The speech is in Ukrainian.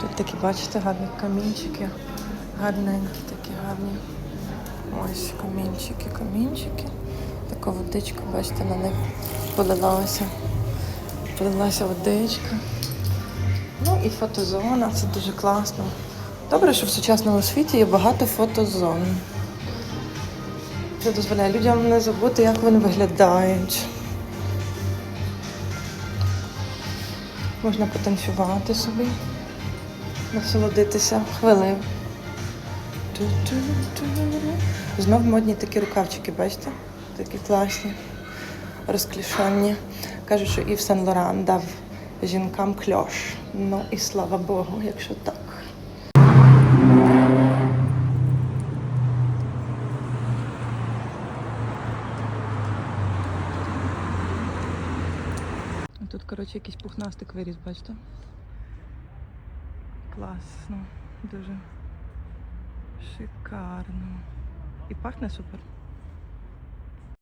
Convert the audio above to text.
Тут такі, бачите, гарні камінчики. Гарненькі такі гарні. Ось камінчики, камінчики. Така водичка, бачите, на них полилася. Полилася водичка. Ну і фотозона, це дуже класно. Добре, що в сучасному світі є багато фотозон. Це дозволяє людям не забути, як вони виглядають. Можна потанцювати собі, насолодитися. Ту-ту-ту-ру. Знов модні такі рукавчики, бачите? Такі класні, розклішені. Кажуть, що Ів Сен Лоран дав жінкам кльош. Ну і слава Богу, якщо так. Тут, якийсь пухнастик виріс, бачите? Класно, дуже шикарно. І пахне супер.